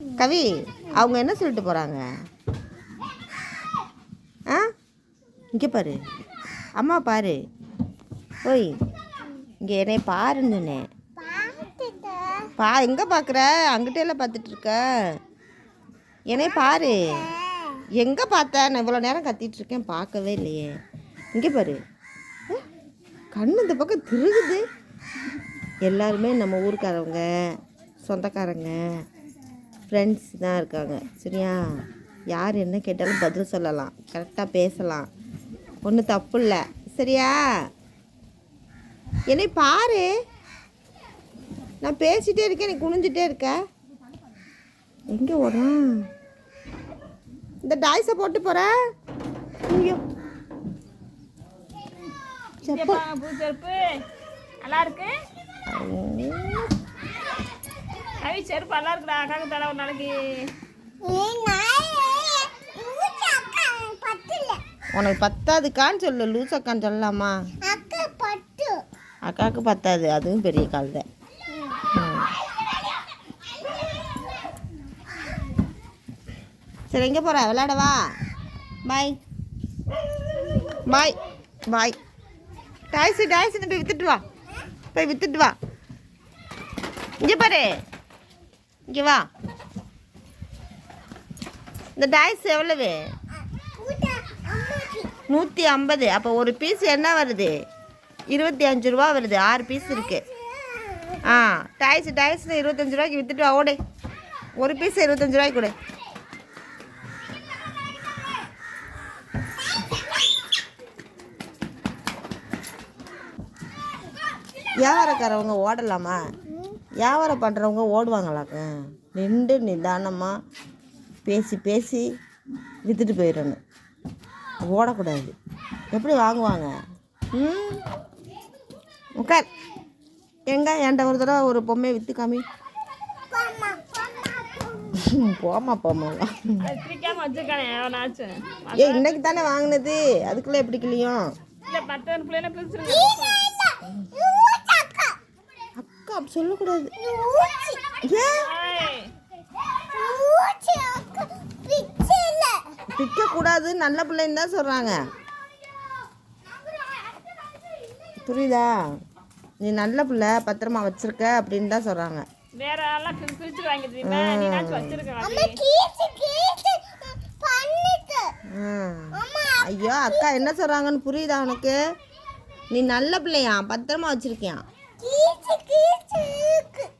கவி அவங்க என்ன சொல்லிட்டு போகிறாங்க ஆ? இங்கே பாரு. அம்மா பாரு. ஓய் இங்கே என்னை பாருன்னு பா எங்கே பார்க்குற அங்கிட்ட எல்லாம் பார்த்துட்டு இருக்க. என்னை பாரு. எங்கே பார்த்த? நான் இவ்வளோ நேரம் கத்திட்டு இருக்கேன் பார்க்கவே இல்லையே. இங்கே பாரு. கண்ணு இந்த பக்கம் திருகுது. எல்லாருமே நம்ம ஊருக்காரவங்க சொந்தக்காரங்க. ஃப்ரெண்ட்ஸ் தான் இருக்காங்க. சரியா? யார் என்ன கேட்டாலும் பதில் சொல்லலாம். கரெக்டாக பேசலாம். ஒன்றும் தப்பு இல்லை சரியா? என்னை பாரு. நான் பேசிட்டே இருக்கேன். நீ குனிஞ்சிட்டே இருக்க. எங்கே ஓடுறான் இந்த டாய்ஸை போட்டு போற. ஐயோ. செப்பல் இங்கப்பா, பூ செருப்பு? நல்லா இருக்கு? கவி செருப்பு நல்லா இருக்குடா அக்காக்கு ஒரு நாளைக்கு. உனக்கு பத்தாதுக்கான்னு சொல்லு லூசக்கான்னு சொல்லலாமா? அக்காவுக்கு பத்தாது அதுவும் பெரிய கால் தான். சரி எங்கே போகிற விளையாடவா? பாய். பாய். பாய். டாய்ஸு டாய்ஸு போய் வித்துட்டு வா. போய் வித்துட்டு வா. இங்கே பாரு. இங்கே வா. இந்த டாய்ஸ் எவ்வளவு? நூற்றி ஐம்பது. அப்போ ஒரு பீஸ் என்ன வருது? இருபத்தி அஞ்சு ரூபா வருது. ஆறு பீஸ் இருக்குது ஆ டாய்ஸ் டாய்ஸ்னு இருபத்தஞ்சு ரூபாய்க்கு வித்துட்டு வா ஓடு. ஒரு பீஸ் இருபத்தஞ்சு ரூபாய்க்கு கொடு. வியாபாரக்காரவங்க ஓடலாமா? வியாபாரம் பண்ணுறவங்க ஓடுவாங்களாக்க? நின்று நிதானமாக பேசி பேசி விற்றுட்டு போயிடணும். ஓடக்கூடாது. எப்படி வாங்குவாங்க? ம்? உட்கார் எங்க? என்கிட்ட ஒரு தடவை ஒரு பொம்மையை விற்று காமி. போமா எவனாச்சும் ஏ இன்னைக்கு தானே வாங்கினது. அதுக்குள்ளே எப்படி கிளியும் இல்ல பிரிச்சிருக்க அக்கா அப்படி சொல்லக்கூடாது. ஏன்? ஏய், பிக்கக்கூடாது நல்ல பிள்ளைன்னு தான் சொல்கிறாங்க புரியுதா? நீ நல்ல பிள்ளை பத்திரமா வச்சிருக்க அப்படின்னு தான் சொல்கிறாங்க வேற ஐயோ அக்கா என்ன சொல்கிறாங்கன்னு புரியுதா உனக்கு? நீ நல்ல பிள்ளையா பத்திரமா வச்சிருக்கியா キチキチ